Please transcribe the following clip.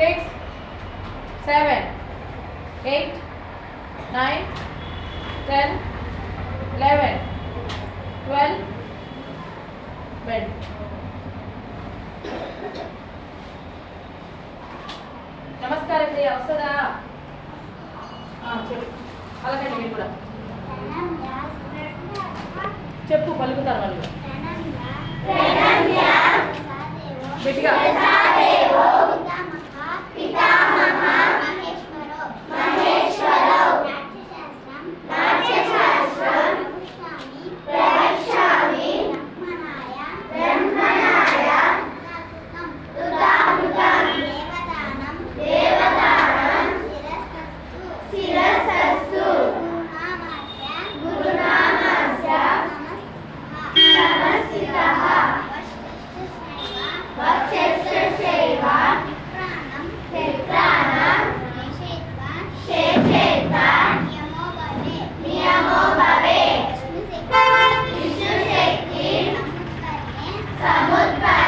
Six seven eight nine ten eleven twelve bed నమస్కారం అండి వస్తుందా ఆ, చెప్పు. అలాగే మీరు కూడా. చెప్పు పలుకుతారు వాళ్ళు. గట్టిగా. Sita. vất vả